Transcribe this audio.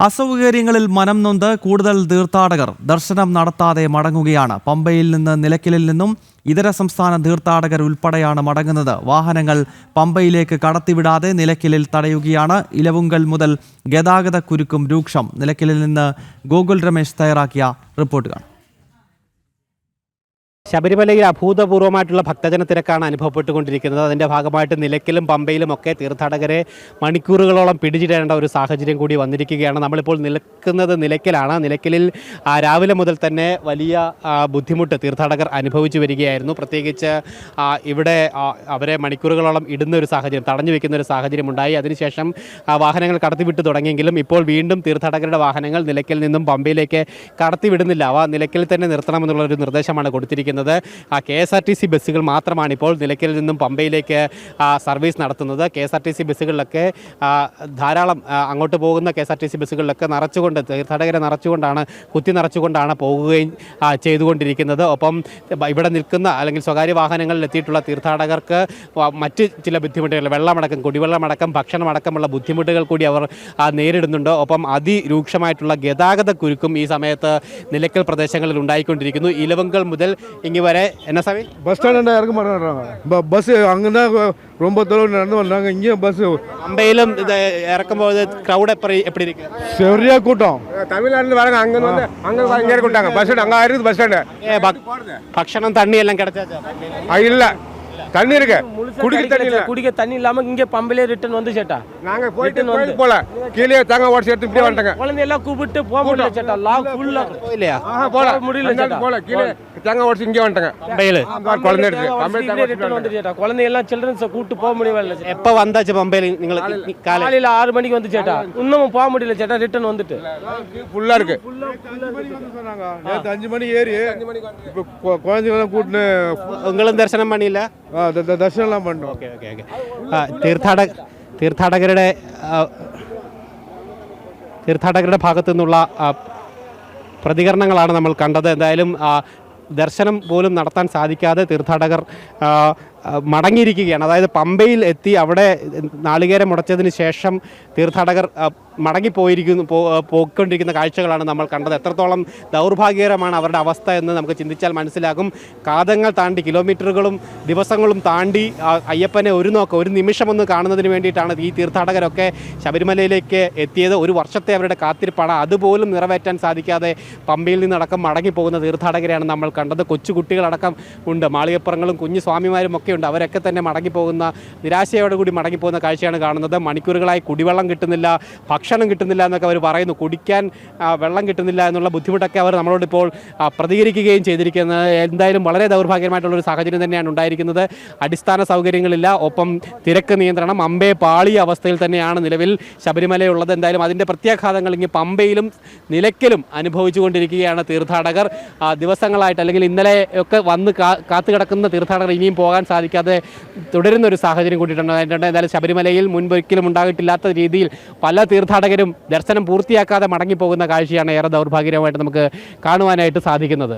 അസൗകര്യങ്ങളിൽ മനം നൊന്ത് കൂടുതൽ തീർത്ഥാടകർ ദർശനം നടത്താതെ മടങ്ങുകയാണ്. പമ്പയിൽ നിന്ന് നിലയ്ക്കലിൽ നിന്നും ഇതര സംസ്ഥാന തീർത്ഥാടകർ ഉൾപ്പെടെയാണ് മടങ്ങുന്നത്. വാഹനങ്ങൾ പമ്പയിലേക്ക് കടത്തിവിടാതെ നിലയ്ക്കലിൽ തടയുകയാണ്. ഇലവുങ്കൽ മുതൽ ഗതാഗത കുരുക്കും രൂക്ഷം. നിലയ്ക്കലിൽ നിന്ന് ഗോകുൽ രമേശ് തയ്യാറാക്കിയ റിപ്പോർട്ട് കാണാം ശബരിമലയിൽ അഭൂതപൂർവമായിട്ടുള്ള ഭക്തജന തിരക്കാണ് അനുഭവപ്പെട്ടുകൊണ്ടിരിക്കുന്നത്. അതിന്റെ ഭാഗമായിട്ട് നിലയ്ക്കലും പമ്പയിലും ഒക്കെ തീർത്ഥാടകരെ മണിക്കൂറുകളോളം പിടിച്ചിടേണ്ട ഒരു സാഹചര്യം കൂടി വന്നിരിക്കുകയാണ്. നമ്മളിപ്പോൾ നിൽക്കുന്നത് നിലയ്ക്കലാണ്. നിലയ്ക്കലിൽ രാവിലെ മുതൽ തന്നെ വലിയ ബുദ്ധിമുട്ട് തീർത്ഥാടകർ അനുഭവിച്ചു വരികയായിരുന്നു. പ്രത്യേകിച്ച് ഇവിടെ അവരെ മണിക്കൂറുകളോളം ഇടുന്ന ഒരു സാഹചര്യം തടഞ്ഞു വെക്കുന്ന ഒരു സാഹചര്യം ഉണ്ടായി. അതിനുശേഷം വാഹനങ്ങൾ കടത്തിവിട്ട് തുടങ്ങിയെങ്കിലും ഇപ്പോൾ വീണ്ടും തീർത്ഥാടകരുടെ വാഹനങ്ങൾ നിലയ്ക്കൽ നിന്നും പമ്പയിലേക്ക് കടത്തിവിടുന്നില്ല. അവ നിലയ്ക്കൽ തന്നെ നിർത്തണമെന്നുള്ളൊരു നിർദ്ദേശമാണ് കൊടുത്തിരിക്കുന്നത്. ആ K S R T C ബസ്സുകൾ മാത്രമാണ് ഇപ്പോൾ നിലയ്ക്കലിൽ നിന്നും പമ്പയിലേക്ക് സർവീസ് നടത്തുന്നത്. K S R T C ബസ്സുകളിലൊക്കെ ധാരാളം അങ്ങോട്ട് പോകുന്ന K S R T C ബസ്സുകളിലൊക്കെ നിറച്ചുകൊണ്ട് തീർത്ഥാടകരെ നിറച്ചുകൊണ്ടാണ് കുത്തി നിറച്ചുകൊണ്ടാണ് പോകുകയും ചെയ്തുകൊണ്ടിരിക്കുന്നത്. ഒപ്പം ഇവിടെ നിൽക്കുന്ന അല്ലെങ്കിൽ സ്വകാര്യ വാഹനങ്ങളിൽ എത്തിയിട്ടുള്ള തീർത്ഥാടകർക്ക് മറ്റ് ചില ബുദ്ധിമുട്ടുകൾ വെള്ളമടക്കം കുടിവെള്ളമടക്കം ഭക്ഷണമടക്കമുള്ള ബുദ്ധിമുട്ടുകൾ കൂടി അവർ നേരിടുന്നുണ്ട്. ഒപ്പം അതിരൂക്ഷമായിട്ടുള്ള ഗതാഗത കുരുക്കും ഈ സമയത്ത് നിലയ്ക്കൽ പ്രദേശങ്ങളിൽ ഉണ്ടായിക്കൊണ്ടിരിക്കുന്നു. ഇലവങ്കൽ മുതൽ இங்கே வர என்ன சாமி? பஸ் ஸ்டாண்ட் இறக்க மாட்டேன்றாங்க பஸ் அங்கேருந்தா ரொம்ப தூரம் நடந்து வந்தாங்க. இங்கேயும் பஸ் அம்பையிலும் இதை இறக்கும்போது க்ரௌட் எப்படி எப்படி இருக்கு? சரியாக கூட்டம். தமிழ்நாட்டில் வராங்க. அங்கே வந்து அங்கே இங்கே இறக்கிட்டாங்க. பஸ் ஸ்டாண்ட் அங்கே இருக்குது பஸ் ஸ்டாண்ட். ஏ பக்ஷணம் தண்ணி எல்லாம் கிடைச்சாச்சா? இல்லை. தண்ணி இருக்கு. குடிக்க தண்ணி இல்ல. குடிக்க தண்ணி இல்லாம இங்க பம்பலே ரிட்டர்ன் வந்து சேட்டா நாங்க போயிட்டு வந்து. போல கீழே தாங்க ஓட்ஸ் எடுத்து இப்படியே வந்துட்டாங்க. குழந்தை எல்லாம் கூப்பிட்டு போக முடியல சேட்டா. லாக் ஃபுல்லா இல்லையா போல முடியல போல கீழே தேங்காய் உடச்சு இங்கே வந்துட்டாங்க. பம்பையில். குழந்தை இருக்கு குழந்தையெல்லாம் சில்ட்ரன்ஸை கூப்பிட்டு போக முடியல எப்போ வந்தாச்சு பம்பையில்? நீங்கள் காலையில். ஆறு மணிக்கு வந்து சேட்டா. இன்னமும் போக முடியல சேட்டா. ரிட்டர்ன் வந்துட்டு. ஃபுல்லாக இருக்கு. நேற்று அஞ்சு மணி ஏறி இப்போ குழந்தைங்களாம் கூட்டின்னு உங்களும் தரிசனம் பண்ணியில தரிசனம்லாம் பண்ணோம். Okay okay okay. തീർത്ഥാട തീർത്ഥാടകരുടെ തീർത്ഥാടകരുടെ ഭാഗത്തു നിന്നുള്ള പ്രതികരണങ്ങളാണ് നമ്മൾ കണ്ടത്. എന്തായാലും ദർശനം പോലും നടത്താൻ സാധിക്കാതെ തീർത്ഥാടകർ മടങ്ങിയിരിക്കുകയാണ്. അതായത് പമ്പയിൽ എത്തി അവിടെ നാളികേരം മുടച്ചതിന് ശേഷം തീർത്ഥാടകർ മടങ്ങിപ്പോയിരിക്കുന്നു പോയിക്കൊണ്ടിരിക്കുന്ന കാഴ്ചകളാണ് നമ്മൾ കണ്ടത്. എത്രത്തോളം ദൗർഭാഗ്യകരമാണ് അവരുടെ അവസ്ഥ എന്ന് നമുക്ക് ചിന്തിച്ചാൽ മനസ്സിലാകും. കാതങ്ങൾ താണ്ടി കിലോമീറ്ററുകളും ദിവസങ്ങളും താണ്ടി അയ്യപ്പനെ ഒരു നോക്ക ഒരു നിമിഷമൊന്ന് കാണുന്നതിന് വേണ്ടിയിട്ടാണ് ഈ തീർത്ഥാടകരൊക്കെ ശബരിമലയിലേക്ക് എത്തിയത്. ഒരു വർഷത്തെ അവരുടെ കാത്തിരിപ്പാണ്. അതുപോലും നിറവേറ്റാൻ സാധിക്കാതെ പമ്പയിൽ നിന്നടക്കം മടങ്ങിപ്പോകുന്ന തീർത്ഥാടകരെയാണ് നമ്മൾ കണ്ടത്. കൊച്ചു കുട്ടികളടക്കം ഉണ്ട്. മാളികപ്പുറങ്ങളും കുഞ്ഞു സ്വാമിമാരും ഒക്കെ ഉണ്ട്. അവരൊക്കെ തന്നെ മടങ്ങിപ്പോകുന്ന നിരാശയോടുകൂടി മടങ്ങിപ്പോകുന്ന കാഴ്ചയാണ് കാണുന്നത്. മണിക്കൂറുകളായി കുടിവെള്ളം കിട്ടുന്നില്ല. ഭക്ഷണം കിട്ടുന്നില്ല എന്നൊക്കെ അവർ പറയുന്നു. കുടിക്കാൻ വെള്ളം കിട്ടുന്നില്ല എന്നുള്ള ബുദ്ധിമുട്ടൊക്കെ അവർ നമ്മളോട് ഇപ്പോൾ ആ, പ്രതികരിക്കുകയും ചെയ്തിരിക്കുന്നത്. എന്തായാലും വളരെ ദൗർഭാഗ്യമായിട്ടുള്ള ഒരു സാഹചര്യം തന്നെയാണ് ഉണ്ടായിരിക്കുന്നത്. അടിസ്ഥാന സൗകര്യങ്ങളില്ല. ഒപ്പം തിരക്ക് നിയന്ത്രണം. അമ്പേ പാളിയ അവസ്ഥയിൽ തന്നെയാണ് നിലവിൽ ശബരിമലയുള്ളത്. എന്തായാലും അതിന്റെ പ്രത്യാഘാതങ്ങൾ ഇങ്ങനെ പമ്പയിലും നിലയ്ക്കലും അനുഭവിച്ചുകൊണ്ടിരിക്കുകയാണ് തീർത്ഥാടകർ. ദിവസങ്ങളായിട്ട് അല്ലെങ്കിൽ ഇന്നലെ ഒക്കെ വന്ന് കാത്തു കിടക്കുന്ന തീർത്ഥാടകർ ഇനിയും പോകാൻ സാധിക്കാതെ തുടരുന്ന ഒരു സാഹചര്യം കൂട്ടിയിട്ടുണ്ട് എന്തായാലും ശബരിമലയിൽ മുൻപൊരിക്കലും ഉണ്ടായിട്ടില്ലാത്ത രീതിയിൽ പല തീർത്ഥാടകരും ദർശനം പൂർത്തിയാക്കാതെ മടങ്ങിപ്പോകുന്ന കാഴ്ചയാണ് ഏറെ ദൗർഭാഗ്യകരമായിട്ട് നമുക്ക് കാണുവാനായിട്ട് സാധിക്കുന്നത്.